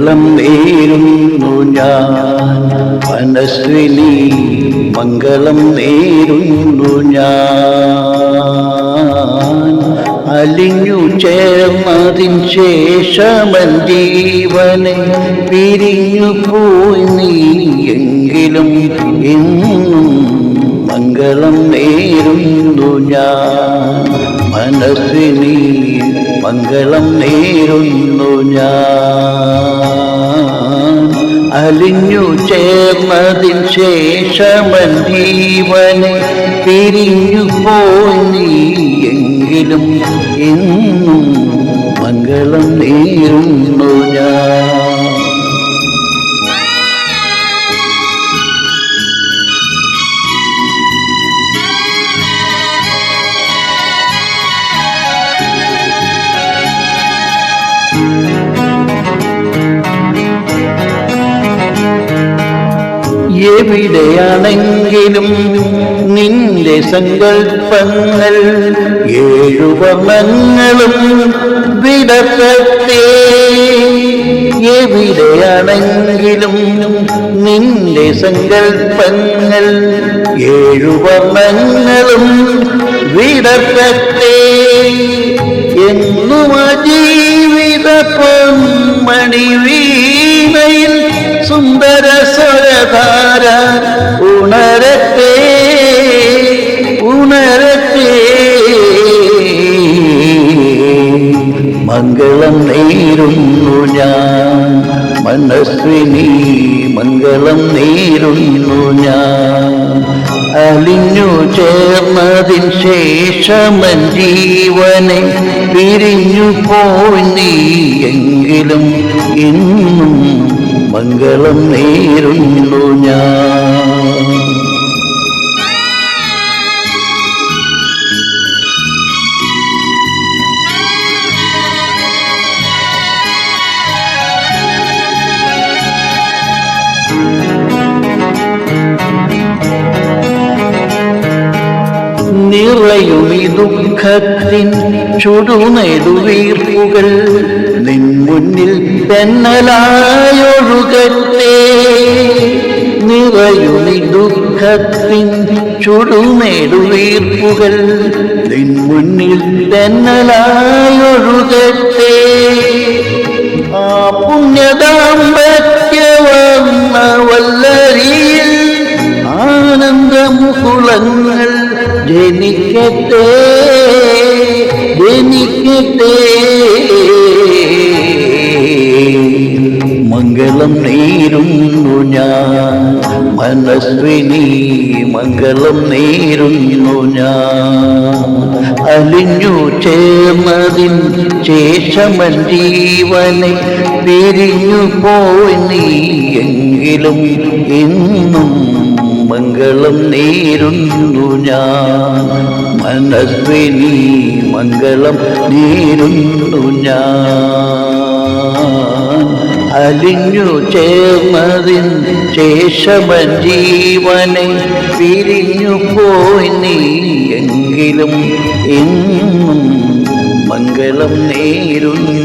മംഗളം നേരുന്നു ഞാൻ മനസ്വിനി മംഗളം നേരുന്നു ഞാൻ. അലിഞ്ഞു ചേർന്നതിൻ ശേഷമൻ ജീവനെ പിരിഞ്ഞു പോയി നീ എങ്കിലും എന്നും മംഗളം നേരുന്നു ഞാൻ. മനസ്സിനി മംഗളം നേരുന്നു ഞാൻ. അലിഞ്ഞു ചേർന്നതിൻ ശേഷമൻ ജീവനെ പിരിഞ്ഞു പോയി എങ്കിലും എന്നും മംഗളം എവിടെയാണെങ്കിലും നിന്റെ സങ്കൽപ്പങ്ങൾ ഏഴുവർണങ്ങളും വിടർത്തേ എവിടെയാണെങ്കിലും നിന്റെ സങ്കൽപ്പങ്ങൾ ഏഴുവർണങ്ങളും വിടർത്തേ എന്നും ജീവിതപ്പം ജീവിത പൊന്മണി സ്വരധാര ഉണരത്തെ ഉണരത്തെ മംഗളം നേരുന്നു ഞാൻ. മനസ്വിനി മംഗളം നേരുന്നു ഞാൻ. അലിഞ്ഞു ചേർന്നതിൻ ശേഷമൻ ജീവനെ പിരിഞ്ഞു പോയി എങ്കിലും ഇന്നും മംഗളം നേരുന്നു ഞാൻ. നിറയും ഈ ദുഃഖത്തിൻ ചുടുനെടുവീർപ്പുകൾ നിൻ മുന്നിൽ തെന്നലായൊഴുകട്ടെ നിറയുമി ദുഃഖത്തിൻ ചുടുനെടുവീർപ്പുകൾ നിൻ മുന്നിൽ തെന്നലായൊഴുകട്ടെ ആ പുണ്യദാമ്പത്യവർണ ജനിക്കട്ടെ മംഗളം നേരുന്നു ഞാൻ മനസ്വിനി മംഗളം നേരുന്നു ഞാൻ. അലിഞ്ഞു ചേർന്നതിൻ ശേഷമൻ ജീവനെ പിരിഞ്ഞു പോയി നീ എങ്കിലും ഇന്നും മംഗളം നീരുന്നു ഞാൻ. മനസ്വിനി മംഗളം നീരുന്നു ഞാൻ. അലിഞ്ഞു ചേർന്നതിൻ ശേഷമൻ ജീവനെ പിരിഞ്ഞു പോയി നീ എങ്കിലും എന്നും മംഗളം നേരുന്നു